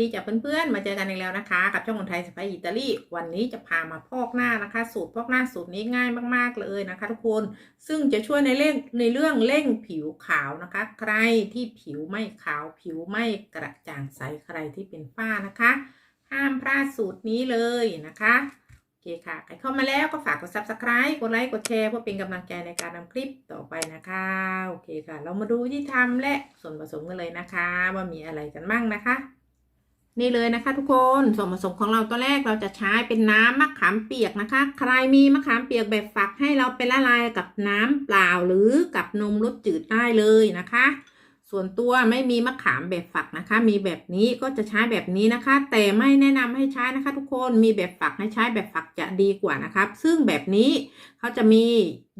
ดีจ้ะเพื่อนๆ มาเจอกันอีกแล้วนะคะ กับช่องคนไทยสไปอิตาลีวันนี้จะพามาพอกหน้านะคะ สูตรพอกหน้าสูตรนี้ง่ายมากๆเลยนะคะ ทุกคนซึ่งจะช่วยในเรื่องในเรื่องเร่งผิวขาวนะคะ ใครที่ผิวไม่ขาวผิวไม่กระจ่างใสใครที่เป็นฝ้านะคะ ห้ามพลาดสูตรนี้เลยนะคะโอเคค่ะใครเข้ามาแล้วก็ฝากกด subscribe กดไลค์กดแชร์เพื่อเป็นกำลังใจในการทำคลิปต่อไปนะคะโอเคค่ะ เรามาดูวิธีทำและส่วนผสมกันเลยนะคะ ว่ามีอะไรกันบ้างนะคะ นี่เลยนะคะ ทุกคนส่วนผสมของเราตัวแรกเราจะใช้เป็นน้ำมะขามเปียกนะคะ ใครมีมะขามเปียกแบบฝักให้เราไปละลายกับน้ำเปล่าหรือกับนมรสจืดได้เลยนะคะ ส่วนตัวไม่มีมะขามแบบฝักนะคะ มีแบบนี้ก็จะใช้แบบนี้นะคะ แต่ไม่แนะนำให้ใช้นะคะ ทุกคนมีแบบฝักให้ใช้แบบฝักจะดีกว่านะครับ ซึ่งแบบนี้เขาจะมี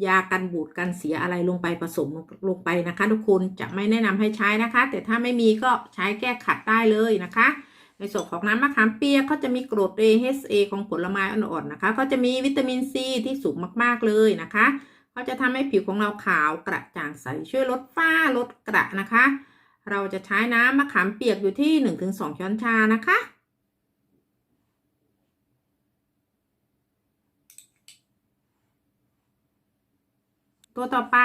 ยากันบูดกันเสียอะไรลงไปผสมลงไปนะคะ ทุกคนจะไม่แนะนำให้ใช้นะคะ แต่ถ้าไม่มีก็ใช้แก้ขัดได้เลยนะคะ ในส่วนของน้ำมะขามเปียกเขาจะมีกรด AHA ของผลไม้อ่อนๆนะคะเขาจะมีวิตามินซีที่สูงมากๆเลยนะคะเขาจะทำให้ผิวของเราขาวกระจ่างใสช่วยลดฝ้าลดกระนะคะ เราจะใช้น้ำมะขามเปียกอยู่ที่ 1-2 ช้อนชานะคะตัวต่อไป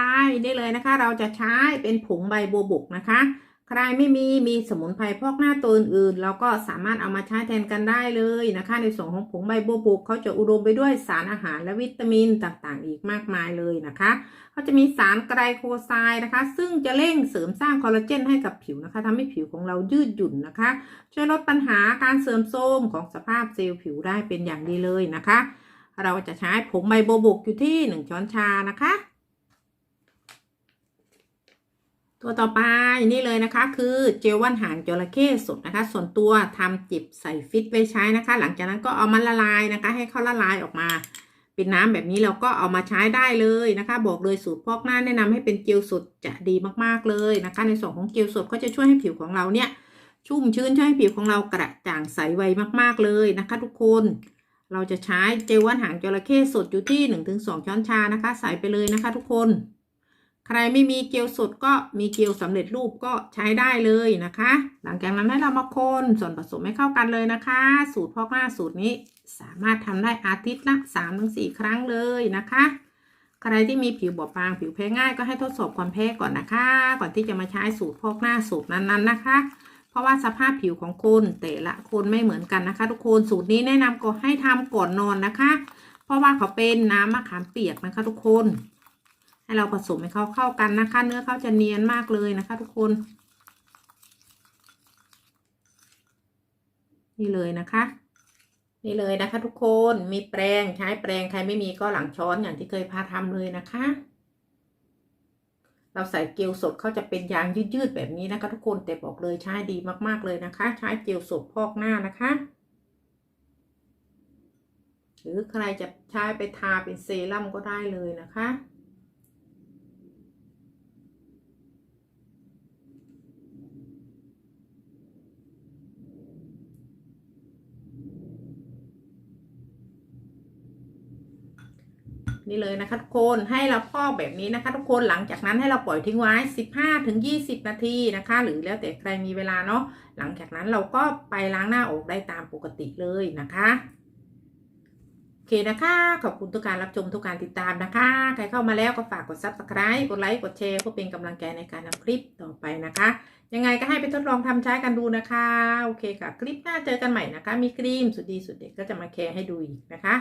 ได้เลยนะคะ เราจะใช้เป็นผงใบบัวบกนะคะ ใครไม่มีมีสมุนไพรพอกหน้าตัวอื่นๆเราก็สามารถเอามาใช้แทนกันได้เลยนะคะ ในส่วนของผงใบบัวบกเขาจะอุดมไปด้วยสารอาหารและวิตามินต่างๆ อีกมากมายเลยนะคะเขาจะมีสารไกลโคไซด์นะคะ ซึ่งจะเร่งเสริมสร้างคอลลาเจนให้กับผิวนะคะทำให้ผิวของเรายืดหยุ่นนะคะ ช่วยลดปัญหาการเสื่อมโทรมของสภาพเซลล์ผิวได้เป็นอย่างดีเลยนะคะ เราจะใช้ผงใบบัวบกอยู่ที่ 1 ช้อนชานะคะ ตัวต่อไปนี่เลยนะคะ คือเจลว่านหางจระเข้สดนะคะ ส่วนตัวทำจิบใส่ฟิตไว้ใช้นะคะ หลังจากนั้นก็เอามันละลายนะคะ ให้เขาละลายออกมาเป็นน้ำแบบนี้เราก็เอามาใช้ได้เลยนะคะ บอกเลยสูตรพอกหน้าแนะนำให้เป็นเจลสดจะดีมากๆเลยนะคะ ในส่วนของเจลสดก็จะช่วยให้ผิวของเราเนี่ยชุ่มชื้นช่วยให้ผิวของเรากระจ่างใสไวมากๆเลยนะคะ ทุกคนเราจะใช้เจลว่านหางจระเข้สดอยู่ที่ 1-2 ช้อนชานะคะ ใส่ไปเลยนะคะ ทุกคน ใครไม่มีเจลสดก็มีเจลสำเร็จรูปก็ใช้ได้เลยนะคะ หลังจากนั้นให้เรามาคนส่วนผสมให้เข้ากันเลยนะคะ สูตรพอกหน้าสูตรนี้สามารถทำได้อาทิตย์ละ3-4 ครั้งเลยนะคะใครที่มีผิวบอบบางผิวแพ้ง่ายก็ให้ทดสอบความแพ้ก่อนนะคะ ก่อนที่จะมาใช้สูตรพอกหน้าสูตรนั้นๆนะคะ เพราะว่าสภาพผิวของคนแต่ละคนไม่เหมือนกันนะคะ ทุกคนสูตรนี้แนะนำก็ให้ทำก่อนนอนนะคะ เพราะว่าเขาเป็นน้ำมะขามเปียกนะคะ ทุกคน ให้เราผสมให้เขาเข้ากันนะคะ เนื้อเขาจะเนียนมากเลยนะคะ ทุกคน นี่เลยนะคะ นี่เลยนะคะ ทุกคนมีแปรงใช้แปรงใครไม่มีก็หลังช้อนอย่างที่เคยพาทำเลยนะคะ เราใส่เจลสดเขาจะเป็นยางยืดๆแบบนี้นะคะ ทุกคนแต่บอกเลยใช้ดีมากๆเลยนะคะ ใช้เจลสดพอกหน้านะคะหรือใครจะใช้ไปทาเป็นเซรั่มก็ได้เลยนะคะ นี่เลยนะคะทุกคนให้เราพอกแบบนี้นะคะ ทุกคนหลังจากนั้นให้เราปล่อยทิ้งไว้ 15ถึง20 นาทีนะคะ หรือแล้วแต่ใครมีเวลาเนาะหลังจากนั้นเราก็ไปล้างหน้าออกได้ตามปกติเลยนะคะโอเคนะคะ ขอบคุณทุกการรับชมทุกการติดตามนะคะ ใครเข้ามาแล้วก็ฝากกด subscribe กดไลค์ กดแชร์เพื่อเป็นกำลังใจในการทำคลิปต่อไปนะคะ ยังไงก็ให้ไปทดลองทำใช้กันดูนะคะ โอเคค่ะ คลิปหน้าเจอกันใหม่นะคะ มีครีมสุดดีสุดเด็ดก็จะมาแชร์ให้ดูอีกนะคะ